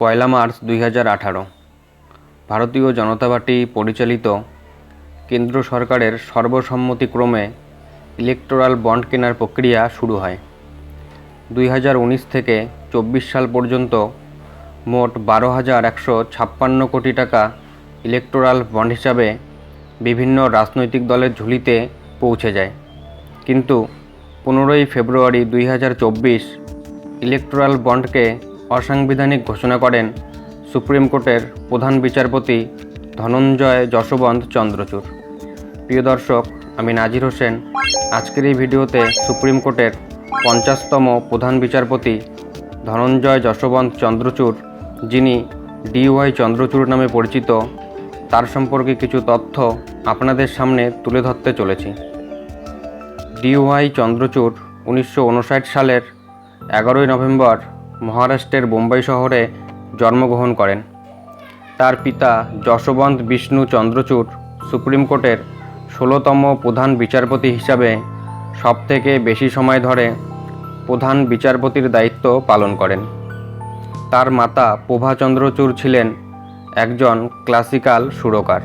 পয়লা March দুই হাজার আঠারো। ভারতীয় জনতা পার্টি পরিচালিত কেন্দ্র সরকারের সর্বসম্মতিক্রমে ইলেকটোরাল বন্ড কেনার প্রক্রিয়া শুরু হয়। দুই হাজার উনিশ থেকে চব্বিশ সাল পর্যন্ত মোট বারো হাজার একশো ছাপ্পান্ন কোটি টাকা ইলেকটোরাল বন্ড হিসাবে বিভিন্ন রাজনৈতিক দলের ঝুলিতে পৌঁছে যায়। কিন্তু পনেরোই ফেব্রুয়ারি দুই হাজার চব্বিশ ইলেকটোরাল বন্ডকে অসাংবিধানিক ঘোষণা করেন সুপ্রিম কোর্টের প্রধান বিচারপতি ধনঞ্জয় যশবন্ত চন্দ্রচূড়। প্রিয় দর্শক, আমি নাজির হোসেন। আজকের এই ভিডিওতে সুপ্রিম কোর্টের পঞ্চাশতম প্রধান বিচারপতি ধনঞ্জয় যশবন্ত চন্দ্রচূড়, যিনি ডিওয়াই চন্দ্রচূড় নামে পরিচিত, তার সম্পর্কে কিছু তথ্য আপনাদের সামনে তুলে ধরতে চলেছি। ডিওয়াই চন্দ্রচূড় উনিশশো উনষাট সালের এগারোই নভেম্বর মহারাষ্ট্রের বোম্বাই শহরে জন্মগ্রহণ করেন। তার পিতা যশবন্ত বিষ্ণু চন্দ্রচূড় সুপ্রিম কোর্টের ষোলোতম প্রধান বিচারপতি হিসাবে সবথেকে বেশি সময় ধরে প্রধান বিচারপতির দায়িত্ব পালন করেন। তার মাতা প্রভা চন্দ্রচূড় ছিলেন একজন ক্লাসিক্যাল সুরকার।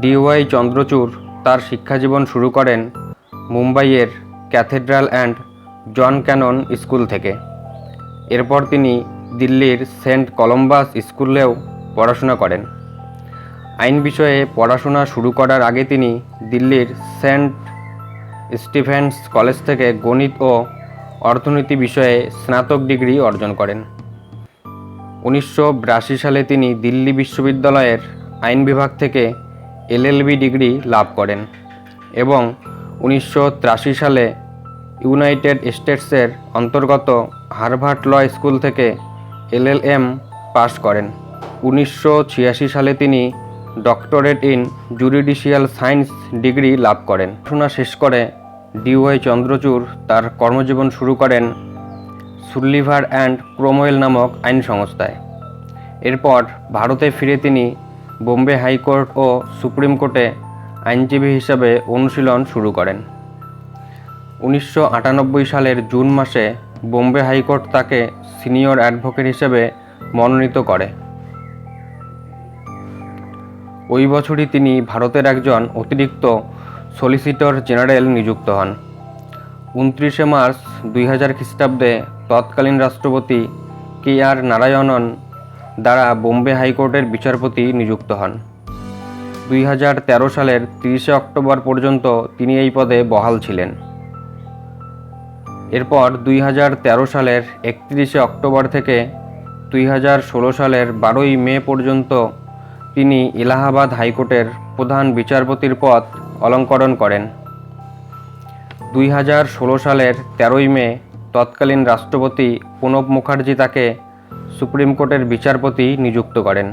ডিওয়াই চন্দ্রচূড় তার শিক্ষাজীবন শুরু করেন মুম্বাইয়ের cathedral and John Connon school থেকে। এরপর তিনি দিল্লির সেন্ট কলম্বাস স্কুলেও পড়াশোনা করেন। আইন বিষয়ে পড়াশোনা শুরু করার আগে তিনি দিল্লির সেন্ট স্টিফেন্স কলেজ থেকে গণিত ও অর্থনীতি বিষয়ে স্নাতক ডিগ্রি অর্জন করেন। উনিশশো বিরাশি সালে তিনি দিল্লি বিশ্ববিদ্যালয়ের আইন বিভাগ থেকে এলএলবি ডিগ্রি লাভ করেন এবং উনিশশো তিরাশি সালে ইউনাইটেড স্টেটসের অন্তর্গত হার্ভার্ড ল স্কুল থেকে এলএলএম পাশ করেন। উনিশশো ছিয়াশি সালে তিনি doctorate in juridical science degree লাভ করেন। পড়াশোনা শেষ করে ডিওয়াই চন্দ্রচূড় তার কর্মজীবন শুরু করেন সুলিভার অ্যান্ড ক্রোমওয়েল নামক আইন সংস্থায়। এরপর ভারতে ফিরে তিনি বোম্বে হাইকোর্ট ও সুপ্রিম কোর্টে আইনজীবী হিসাবে অনুশীলন শুরু করেন। উনিশশো আটানব্বই সালের জুন মাসে বোম্বে হাইকোর্ট তাকে সিনিয়র অ্যাডভোকেট হিসেবে মনোনীত করে। ওই বছরই তিনি ভারতের একজন অতিরিক্ত সলিসিটর জেনারেল নিযুক্ত হন। উনত্রিশে মার্চ দুই হাজার খ্রিস্টাব্দে তৎকালীন রাষ্ট্রপতি কে আর নারায়ণন দ্বারা বোম্বে হাইকোর্টের বিচারপতি নিযুক্ত হন। দুই হাজার তেরো সালের তিরিশে অক্টোবর পর্যন্ত তিনি এই পদে বহাল ছিলেন। এরপর দুই হাজার তেরো সালের একত্রিশে অক্টোবর থেকে দুই হাজার ষোলো সালের বারোই মে পর্যন্ত তিনি এলাহাবাদ হাইকোর্টের প্রধান বিচারপতির পদ অলঙ্করণ করেন। দুই হাজার ষোলো সালের তেরোই মে তৎকালীন রাষ্ট্রপতি প্রণব মুখার্জি তাকে সুপ্রিম কোর্টের বিচারপতি নিযুক্ত করেন।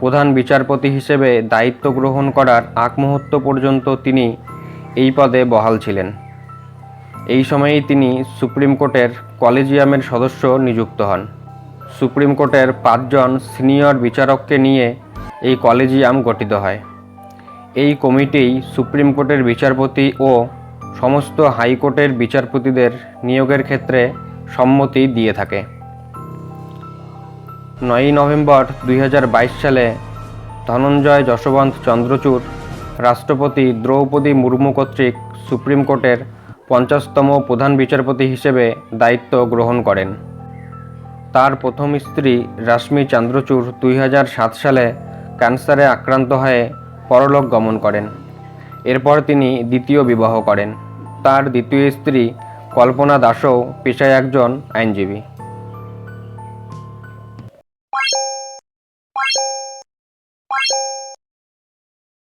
প্রধান বিচারপতি হিসেবে দায়িত্ব গ্রহণ করার আগ মুহূর্ত পর্যন্ত তিনি এই পদে বহাল ছিলেন। এই সময়েই তিনি সুপ্রিম কোর্টের কলেজিয়ামের সদস্য নিযুক্ত হন। সুপ্রিম কোর্টের পাঁচজন সিনিয়র বিচারককে নিয়ে এই কলেজিয়াম গঠিত হয়। এই কমিটি সুপ্রিম কোর্টের বিচারপতি ও সমস্ত হাইকোর্টের বিচারপতিদের নিয়োগের ক্ষেত্রে সম্মতি দিয়ে থাকে। নয়ই নভেম্বর দুই হাজার বাইশ সালে ধনঞ্জয় যশবন্ত চন্দ্রচূড়, রাষ্ট্রপতি দ্রৌপদী মুর্মু কর্তৃক সুপ্রিম কোর্টের পঞ্চাশতম প্রধান বিচারপতি হিসেবে দায়িত্ব গ্রহণ করেন। তার প্রথম স্ত্রী রাশ্মি চন্দ্রচূড় দুই সালে ক্যান্সারে আক্রান্ত হয়ে পরলোক গমন করেন। এরপর তিনি দ্বিতীয় বিবাহ করেন। তার দ্বিতীয় স্ত্রী কল্পনা দাসও পেশায় একজন আইনজীবী।